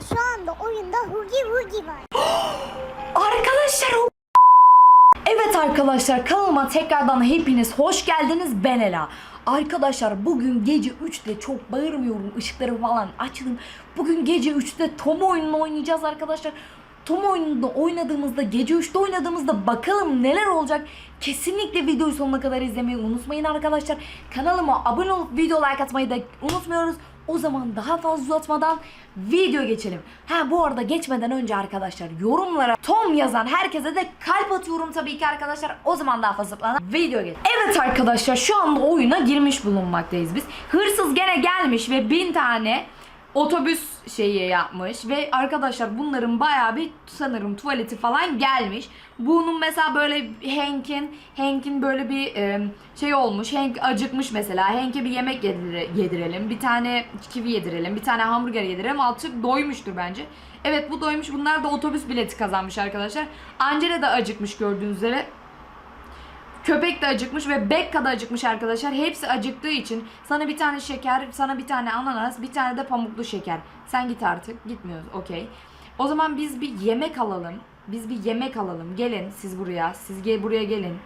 şu anda oyunda Hugi Hugi var. Arkadaşlar o... Evet arkadaşlar kanalıma tekrardan hepiniz hoş geldiniz ben Ela. Arkadaşlar bugün gece 3'te çok bağırmıyorum ışıkları falan açtım. Bugün gece 3'te Tom oyununu oynayacağız arkadaşlar. Tom oyununda oynadığımızda gece 3'te oynadığımızda bakalım neler olacak. Kesinlikle videoyu sonuna kadar izlemeyi unutmayın arkadaşlar. Kanalıma abone olup video like atmayı da unutmuyoruz. O zaman daha fazla uzatmadan video geçelim. Ha bu arada geçmeden önce arkadaşlar yorumlara Tom yazan herkese de kalp atıyorum tabii ki arkadaşlar. O zaman daha fazla uzatmadan video geç. Evet arkadaşlar şu anda oyuna girmiş bulunmaktayız biz. Hırsız gene gelmiş ve bin tane otobüs şeyi yapmış ve arkadaşlar bunların bayağı bir sanırım tuvaleti falan gelmiş. Bunun mesela böyle Hank'in Hank'in böyle bir e, şey olmuş. Hank acıkmış mesela. Hank'e bir yemek yedire- yedirelim. Bir tane kivi yedirelim. Bir tane hamburger yedirelim. Artık doymuştur bence. Evet bu doymuş. Bunlar da otobüs bileti kazanmış arkadaşlar. Angela da acıkmış gördüğünüz üzere. Köpek de acıkmış ve Becca da acıkmış arkadaşlar. Hepsi acıktığı için sana bir tane şeker, sana bir tane ananas, bir tane de pamuklu şeker. Sen git artık. Gitmiyoruz. Okey. O zaman biz bir yemek alalım. Biz bir yemek alalım. Gelin siz buraya. Siz gel buraya gelin.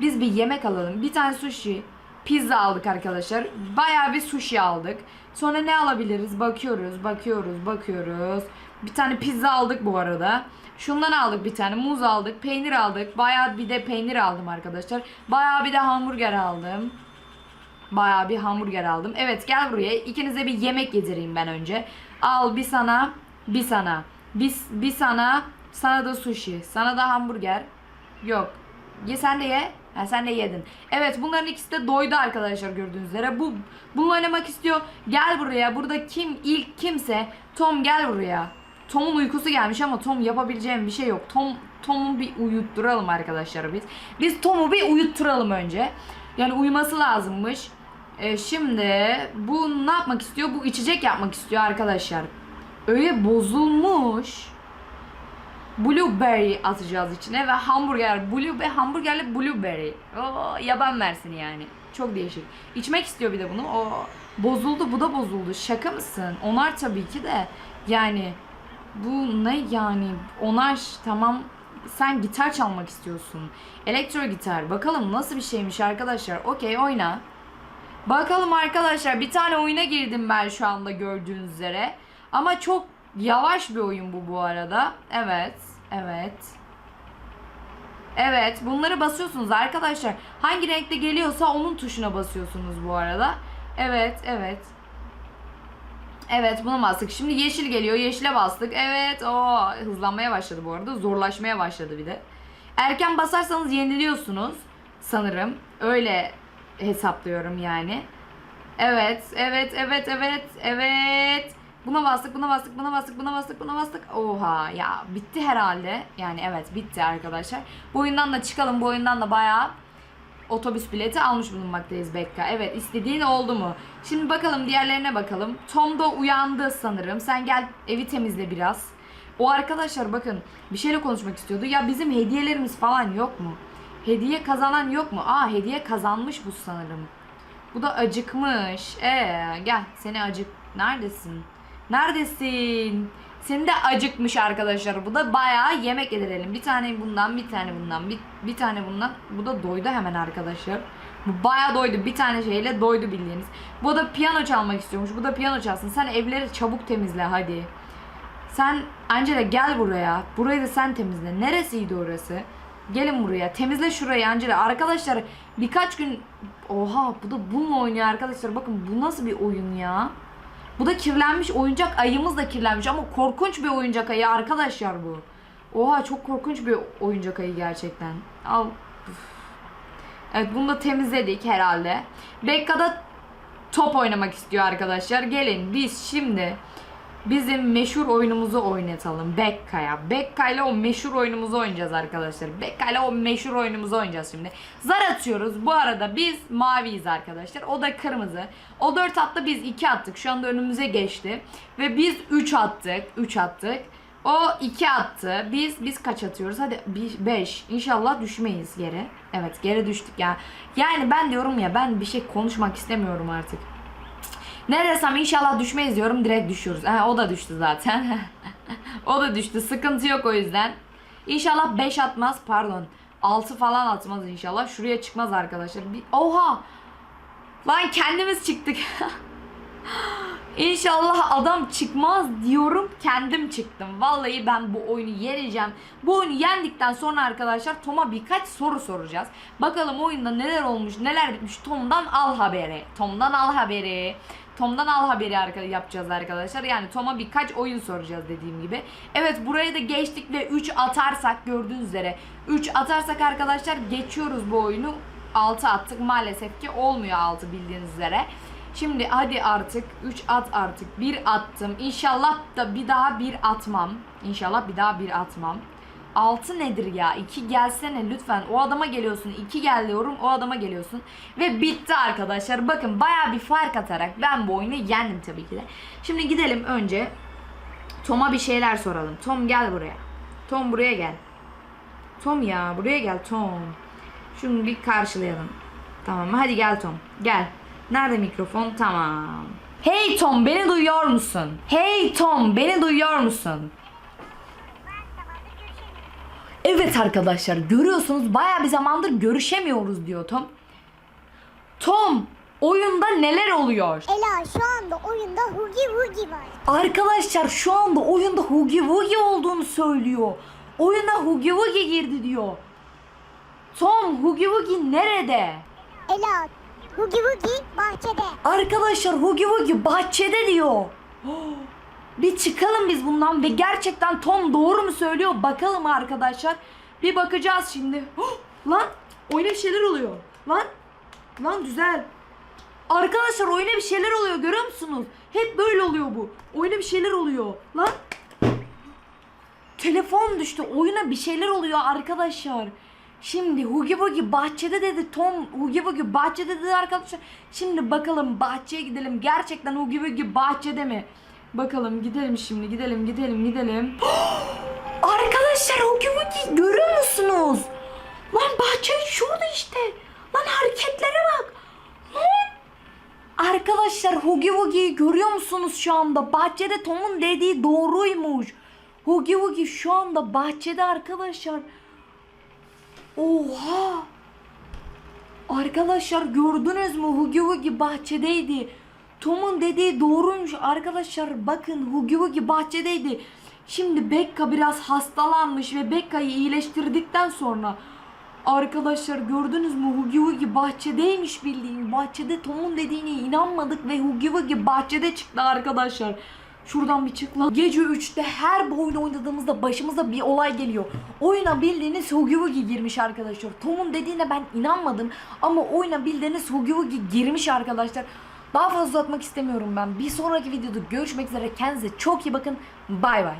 Biz bir yemek alalım. Bir tane sushi, pizza aldık arkadaşlar. Bayağı bir sushi aldık. Sonra ne alabiliriz? Bakıyoruz, bakıyoruz, bakıyoruz. Bir tane pizza aldık bu arada. Şundan aldık bir tane. Muz aldık, peynir aldık. Bayağı bir de peynir aldım arkadaşlar. Bayağı bir de hamburger aldım. Bayağı bir hamburger aldım. Evet gel buraya. İkinize bir yemek yedireyim ben önce. Al bir sana, bir sana. Bir, bir sana, sana da sushi. Sana da hamburger. Yok. Ye sen de ye. Ha, sen de yedin. Evet bunların ikisi de doydu arkadaşlar gördüğünüz üzere. Bu bunu oynamak istiyor. Gel buraya. Burada kim ilk kimse Tom gel buraya. Tom'un uykusu gelmiş ama Tom yapabileceğim bir şey yok. Tom Tom'u bir uyutturalım arkadaşlar biz. Biz Tom'u bir uyutturalım önce. Yani uyuması lazımmış. E, şimdi bu ne yapmak istiyor? Bu içecek yapmak istiyor arkadaşlar. Öyle bozulmuş. Blueberry atacağız içine ve hamburger. Blue ve hamburgerli blueberry. Oo, yaban mersini yani. Çok değişik. İçmek istiyor bir de bunu. O bozuldu, bu da bozuldu. Şaka mısın? Onar tabii ki de. Yani bu ne yani? Onar tamam. Sen gitar çalmak istiyorsun. Elektro gitar. Bakalım nasıl bir şeymiş arkadaşlar. Okey oyna. Bakalım arkadaşlar bir tane oyuna girdim ben şu anda gördüğünüz üzere. Ama çok yavaş bir oyun bu bu arada. Evet. Evet. Evet bunları basıyorsunuz arkadaşlar. Hangi renkte geliyorsa onun tuşuna basıyorsunuz bu arada. Evet evet. Evet buna bastık. Şimdi yeşil geliyor. Yeşile bastık. Evet o hızlanmaya başladı bu arada. Zorlaşmaya başladı bir de. Erken basarsanız yeniliyorsunuz. Sanırım. Öyle hesaplıyorum yani. Evet, evet, evet, evet, evet. Buna bastık, buna bastık, buna bastık, buna bastık, buna bastık. Oha ya bitti herhalde. Yani evet bitti arkadaşlar. Bu oyundan da çıkalım. Bu oyundan da bayağı otobüs bileti almış bulunmaktayız Bekka. Evet istediğin oldu mu? Şimdi bakalım diğerlerine bakalım. Tom da uyandı sanırım. Sen gel evi temizle biraz. O arkadaşlar bakın bir şeyle konuşmak istiyordu. Ya bizim hediyelerimiz falan yok mu? Hediye kazanan yok mu? Aa hediye kazanmış bu sanırım. Bu da acıkmış. Ee gel seni acık. Neredesin? Neredesin? Seni de acıkmış arkadaşlar. Bu da bayağı yemek yedirelim. Bir tane bundan, bir tane bundan, bir, bir tane bundan. Bu da doydu hemen arkadaşlar. Bu bayağı doydu. Bir tane şeyle doydu bildiğiniz. Bu da piyano çalmak istiyormuş. Bu da piyano çalsın. Sen evleri çabuk temizle hadi. Sen Angela gel buraya. Burayı da sen temizle. Neresiydi orası? Gelin buraya. Temizle şurayı Angela. Arkadaşlar birkaç gün... Oha bu da bununla oynuyor arkadaşlar. Bakın bu nasıl bir oyun ya? Bu da kirlenmiş. Oyuncak ayımız da kirlenmiş. Ama korkunç bir oyuncak ayı arkadaşlar bu. Oha çok korkunç bir oyuncak ayı gerçekten. Al. Evet bunu da temizledik herhalde. Becca da top oynamak istiyor arkadaşlar. Gelin biz şimdi bizim meşhur oyunumuzu oynatalım Bekka'ya. Bekka ile o meşhur oyunumuzu oynayacağız arkadaşlar. Bekka ile o meşhur oyunumuzu oynayacağız şimdi. Zar atıyoruz. Bu arada biz maviyiz arkadaşlar. O da kırmızı. O 4 attı biz 2 attık. Şu anda önümüze geçti. Ve biz 3 attık. 3 attık. O 2 attı. Biz biz kaç atıyoruz? Hadi 5. İnşallah düşmeyiz geri. Evet geri düştük ya. Yani ben diyorum ya ben bir şey konuşmak istemiyorum artık. Ne desem inşallah düşmeyiz diyorum direkt düşüyoruz. Ha, o da düştü zaten. o da düştü. Sıkıntı yok o yüzden. İnşallah 5 atmaz. Pardon. 6 falan atmaz inşallah. Şuraya çıkmaz arkadaşlar. Bir... Oha! Lan kendimiz çıktık. İnşallah adam çıkmaz diyorum kendim çıktım. Vallahi ben bu oyunu yeneceğim. Bu oyunu yendikten sonra arkadaşlar Tom'a birkaç soru soracağız. Bakalım oyunda neler olmuş neler bitmiş Tom'dan al haberi. Tom'dan al haberi. Tom'dan al haberi yapacağız arkadaşlar. Yani Tom'a birkaç oyun soracağız dediğim gibi. Evet burayı da geçtik ve 3 atarsak gördüğünüz üzere. 3 atarsak arkadaşlar geçiyoruz bu oyunu. 6 attık maalesef ki olmuyor 6 bildiğiniz üzere. Şimdi hadi artık 3 at artık. 1 attım. İnşallah da bir daha 1 atmam. İnşallah bir daha 1 atmam. 6 nedir ya? 2 gelsene lütfen. O adama geliyorsun. 2 gel diyorum. O adama geliyorsun. Ve bitti arkadaşlar. Bakın baya bir fark atarak ben bu oyunu yendim tabii ki de. Şimdi gidelim önce. Tom'a bir şeyler soralım. Tom gel buraya. Tom buraya gel. Tom ya buraya gel Tom. Şunu bir karşılayalım. Tamam hadi gel Tom. Gel. Nerede mikrofon? Tamam. Hey Tom beni duyuyor musun? Hey Tom beni duyuyor musun? Evet arkadaşlar görüyorsunuz baya bir zamandır görüşemiyoruz diyor Tom. Tom oyunda neler oluyor? Ela şu anda oyunda Hugi Hugi var. Arkadaşlar şu anda oyunda Hugi Wugi olduğunu söylüyor. Oyuna Hugi Wugi girdi diyor. Tom Hugi Wugi nerede? Ela Hugi Hugi bahçede. Arkadaşlar Hugi Wugi bahçede diyor. Bir çıkalım biz bundan ve gerçekten Tom doğru mu söylüyor bakalım arkadaşlar. Bir bakacağız şimdi. Lan oyuna bir şeyler oluyor. Lan lan güzel. Arkadaşlar oyuna bir şeyler oluyor görüyor musunuz? Hep böyle oluyor bu. Oyuna bir şeyler oluyor. Lan Telefon düştü. Oyuna bir şeyler oluyor arkadaşlar. Şimdi Hugi Bugi bahçede dedi Tom Hugi Bugi bahçede dedi arkadaşlar. Şimdi bakalım bahçeye gidelim. Gerçekten Hugi Bugi bahçede mi? Bakalım gidelim şimdi gidelim gidelim gidelim. arkadaşlar Hugi Bugi görüyor musunuz? Lan bahçe şurada işte. Lan hareketlere bak. Arkadaşlar Hugi Wugi'yi görüyor musunuz şu anda? Bahçede Tom'un dediği doğruymuş. Hugi Wugi şu anda bahçede arkadaşlar. Oha! Arkadaşlar gördünüz mü? Hugi Wugi bahçedeydi. Tom'un dediği doğruymuş arkadaşlar. Bakın Hugi Wugi bahçedeydi. Şimdi Bekka biraz hastalanmış ve Bekka'yı iyileştirdikten sonra Arkadaşlar gördünüz mü Hugi Wugi bahçedeymiş bildiğin. Bahçede Tom'un dediğine inanmadık ve Hugi Wugi bahçede çıktı arkadaşlar. Şuradan bir çık lan. Gece 3'te her bu oyunu oynadığımızda başımıza bir olay geliyor. Oyuna bildiğiniz Hugi Wugi girmiş arkadaşlar. Tom'un dediğine ben inanmadım ama oyuna bildiğiniz Hugi Wugi girmiş arkadaşlar. Daha fazla uzatmak istemiyorum ben. Bir sonraki videoda görüşmek üzere. Kendinize çok iyi bakın. Bay bay.